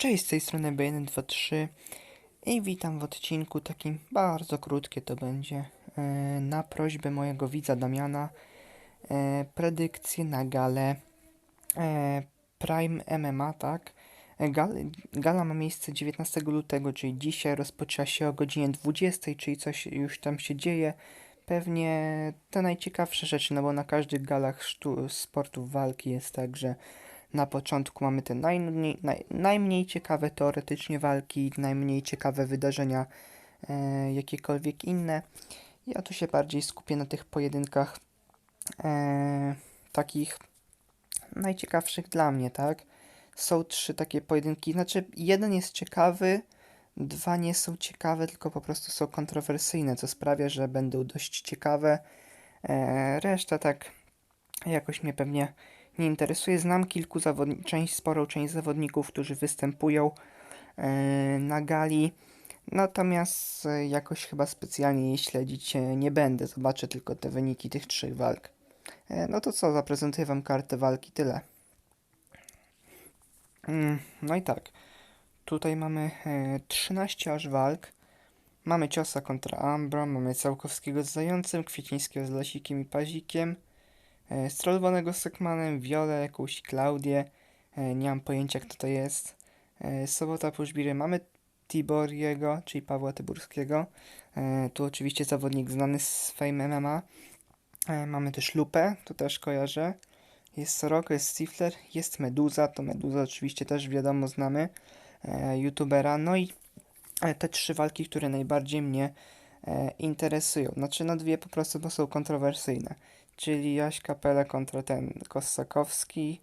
Cześć, z tej strony B123 i witam w odcinku takim bardzo krótkie to będzie. E, na prośbę mojego widza Damiana e, predykcje na galę e, Prime MMA, tak? Gal, gala ma miejsce 19 lutego, czyli dzisiaj rozpoczęła się o godzinie 20, czyli coś już tam się dzieje. Pewnie te najciekawsze rzeczy, no bo na każdych galach sztu, sportów walki jest tak, że na początku mamy te najmniej, naj, najmniej ciekawe teoretycznie walki, najmniej ciekawe wydarzenia, e, jakiekolwiek inne. Ja tu się bardziej skupię na tych pojedynkach e, takich najciekawszych dla mnie, tak? Są trzy takie pojedynki, znaczy jeden jest ciekawy, dwa nie są ciekawe, tylko po prostu są kontrowersyjne, co sprawia, że będą dość ciekawe. E, reszta tak jakoś mnie pewnie nie interesuje. Znam kilku zawodników, część, sporą część zawodników, którzy występują e, na gali. Natomiast e, jakoś chyba specjalnie jej śledzić e, nie będę. Zobaczę tylko te wyniki tych trzech walk. No to co, zaprezentuję Wam kartę walki, tyle. Mm, no i tak. Tutaj mamy 13 aż walk. Mamy Ciosa kontra Ambro, mamy Całkowskiego z Zającem, Kwiecińskiego z Lasikiem i Pazikiem, e, Strolwanego z Sekmanem, Wiolę, jakąś Klaudię, e, nie mam pojęcia kto to jest. E, Sobota Puszbiry mamy Tiboriego, czyli Pawła Tyburskiego. Tu oczywiście zawodnik znany z Fame MMA. Mamy też Lupę, to też kojarzę. Jest Soroko, jest Stifler, jest Meduza, to Meduza oczywiście też wiadomo znamy, youtubera. No i te trzy walki, które najbardziej mnie interesują. Znaczy, no dwie po prostu, bo są kontrowersyjne. Czyli Jaś Kapela kontra ten Kossakowski,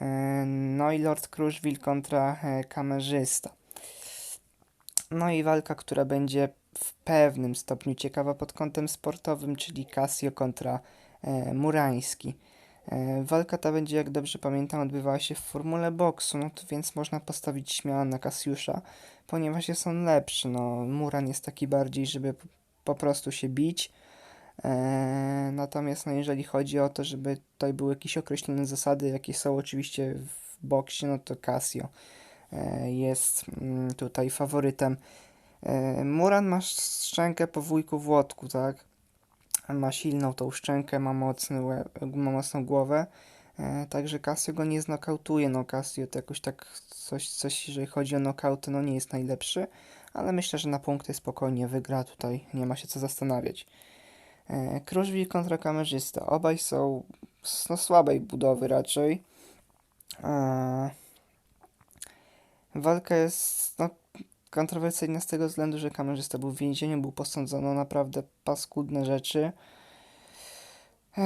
e, no i Lord Kruszwil kontra e, kamerzysta. No i walka, która będzie w pewnym stopniu ciekawa pod kątem sportowym, czyli Casio kontra e, Murański. Walka ta będzie, jak dobrze pamiętam, odbywała się w formule boksu, no to więc można postawić śmiało na Kasiusza, ponieważ jest on lepszy. No, Muran jest taki bardziej, żeby po prostu się bić. E, natomiast no, jeżeli chodzi o to, żeby tutaj były jakieś określone zasady, jakie są oczywiście w boksie, no to Casio e, jest mm, tutaj faworytem. E, Muran ma szczękę po wujku Włodku, tak? ma silną tą szczękę, ma, mocny łeb, ma mocną głowę, także Casio go nie znokautuje, no Casio to jakoś tak coś, coś, jeżeli chodzi o nokauty, no nie jest najlepszy, ale myślę, że na punkty spokojnie wygra, tutaj nie ma się co zastanawiać. E, Kruszwil kontra kamerzysta, obaj są no, słabej budowy raczej. E, walka jest no, kontrowersyjna z tego względu, że kamerzysta był w więzieniu, był posądzony o naprawdę paskudne rzeczy. E,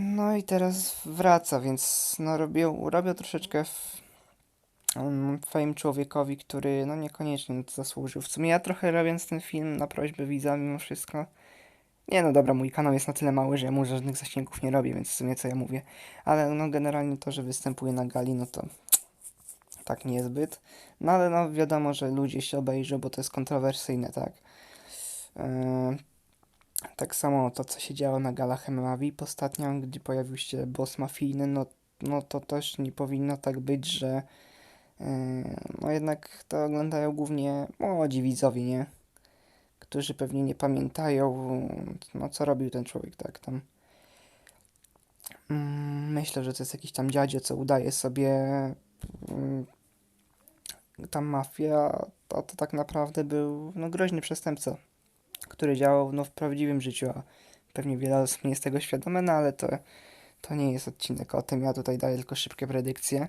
no i teraz wraca, więc no robią, robią troszeczkę w, um, fame człowiekowi, który no niekoniecznie zasłużył. W sumie ja trochę robiąc ten film na prośbę widza mimo wszystko. Nie no dobra, mój kanał jest na tyle mały, że ja mu żadnych zasięgów nie robię, więc w sumie co ja mówię. Ale no generalnie to, że występuje na gali, no to tak niezbyt. No ale no wiadomo, że ludzie się obejrzą, bo to jest kontrowersyjne, tak. Yy, tak samo to, co się działo na galach MMA VIP ostatnio, gdzie pojawił się boss mafijny, no, no to też nie powinno tak być, że yy, no jednak to oglądają głównie młodzi widzowie, nie? Którzy pewnie nie pamiętają, no co robił ten człowiek, tak, tam. Mm, myślę, że to jest jakiś tam dziadzio, co udaje sobie mm, ta mafia to, to tak naprawdę był no, groźny przestępca, który działał no, w prawdziwym życiu, a pewnie wiele osób nie jest tego świadome, no ale to, to nie jest odcinek o tym, ja tutaj daję tylko szybkie predykcje.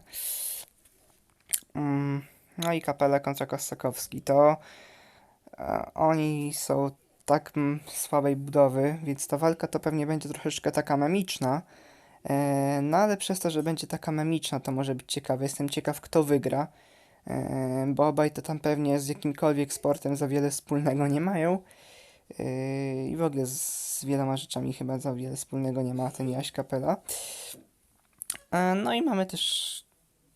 Mm, no i Kapela kontra Kostakowski, to oni są tak słabej budowy, więc ta walka to pewnie będzie troszeczkę taka memiczna, e, no ale przez to, że będzie taka memiczna, to może być ciekawe. Jestem ciekaw, kto wygra bo obaj to tam pewnie z jakimkolwiek sportem za wiele wspólnego nie mają. I w ogóle z wieloma rzeczami chyba za wiele wspólnego nie ma ten Jaś Kapela. No i mamy też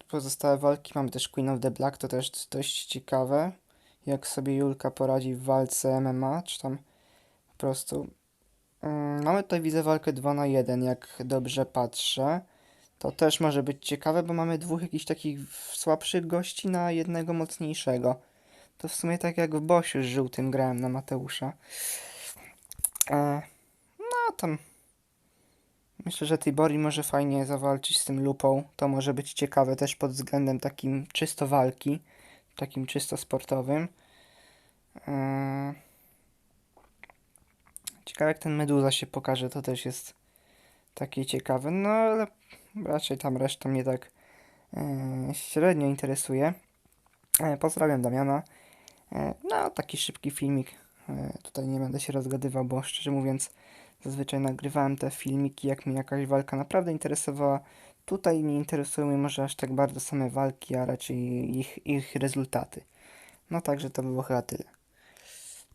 pozostałe walki. Mamy też Queen of the Black, to też dość ciekawe. Jak sobie Julka poradzi w walce MMA, czy tam po prostu. Mamy tutaj widzę walkę 2 na 1, jak dobrze patrzę. To też może być ciekawe, bo mamy dwóch jakichś takich słabszych gości na jednego mocniejszego. To w sumie tak jak w Bosiu z żółtym grałem na Mateusza. E, no tam. Myślę, że Tibori może fajnie zawalczyć z tym lupą. To może być ciekawe też pod względem takim czysto walki, takim czysto sportowym. E, ciekawe jak ten Meduza się pokaże, to też jest takie ciekawe. No ale raczej tam reszta mnie tak e, średnio interesuje. E, pozdrawiam Damiana. No, taki szybki filmik. Tutaj nie będę się rozgadywał, bo szczerze mówiąc, zazwyczaj nagrywałem te filmiki, jak mnie jakaś walka naprawdę interesowała. Tutaj nie interesują mnie może aż tak bardzo same walki, a raczej ich, ich rezultaty. No także to było chyba tyle.